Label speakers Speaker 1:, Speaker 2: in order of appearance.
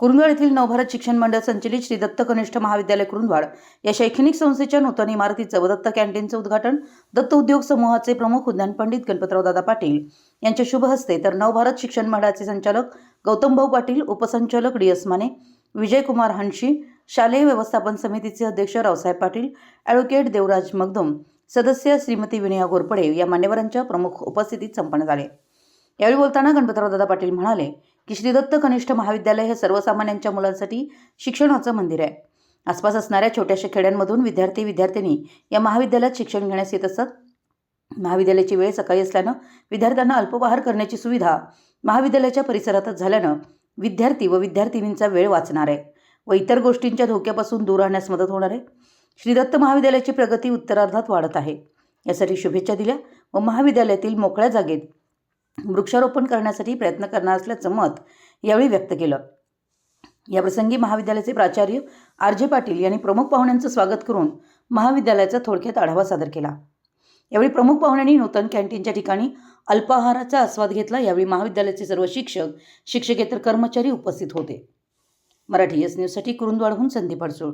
Speaker 1: कुरुंदवाड येथील नवभारत शिक्षण मंडळ संचलित श्री दत्त कनिष्ठ महाविद्यालय कुरुंदवाड या शैक्षणिक संस्थेच्या नूतन इमारतीचं व दत्त कॅन्टीनचं उद्घाटन दत्त उद्योग समूहाचे प्रमुख उद्यान पंडित गणपतराव दादा पाटील यांच्या शुभ हस्ते तर नवभारत शिक्षण मंडळाचे संचालक गौतमभाऊ पाटील उपसंचालक डी एस माने विजयकुमार हंशी शालेय व्यवस्थापन समितीचे अध्यक्ष रावसाहेब पाटील ॲडव्होकेट देवराज मगदुम सदस्य श्रीमती विनया घोरपडे या मान्यवरांच्या प्रमुख उपस्थितीत संपन्न झाले. यावेळी बोलताना गणपतराव दादा पाटील म्हणाले की श्रीदत्त कनिष्ठ महाविद्यालय हे सर्वसामान्यांच्या मुलांसाठी शिक्षणाचं मंदिर आहे. आसपास असणाऱ्या छोट्याशा खेड्यांमधून विद्यार्थी विद्यार्थिनी या महाविद्यालयात शिक्षण घेण्यास येत असत. महाविद्यालयाची वेळ सकाळी असल्यानं विद्यार्थ्यांना अल्पोपहार करण्याची सुविधा महाविद्यालयाच्या परिसरातच झाल्यानं विद्यार्थी व विद्यार्थिनींचा वेळ वाचणार आहे व इतर गोष्टींच्या धोक्यापासून दूर राहण्यास मदत होणार आहे. श्रीदत्त महाविद्यालयाची प्रगती उत्तरार्धात वाढत आहे. यासाठी शुभेच्छा दिल्या व महाविद्यालयातील मोकळ्या जागेत वृक्षारोपण करण्यासाठी प्रयत्न करणार असल्याचं मत यावेळी व्यक्त केलं. याप्रसंगी महाविद्यालयाचे प्राचार्य आर जे पाटील यांनी प्रमुख पाहुण्यांचं स्वागत करून महाविद्यालयाचा थोडक्यात आढावा सादर केला. यावेळी प्रमुख पाहुण्यांनी नूतन कॅन्टीनच्या ठिकाणी अल्पाहाराचा आस्वाद घेतला. यावेळी महाविद्यालयाचे सर्व शिक्षक शिक्षकेतर कर्मचारी उपस्थित होते. मराठी एस न्यूजसाठी कुरुंदवाडहून संदीप अडसूळ